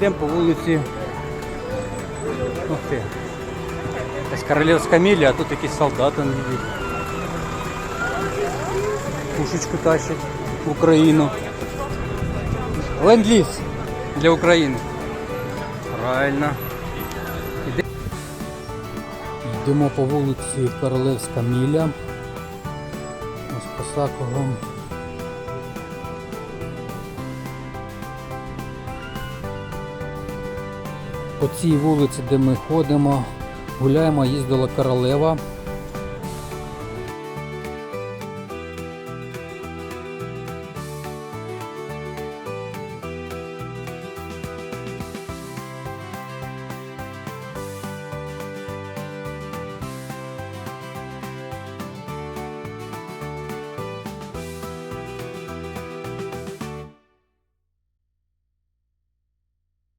Йдемо по вулиці. Ух ти. Якась королівська міля, а тут якісь солдати їдуть. Пушечку тащать в Україну. Ленд-ліз для України. Правильно. Йдемо по вулиці Королевська міля. Ось Посаковом. По цій вулиці, де ми ходимо, гуляємо, їздила королева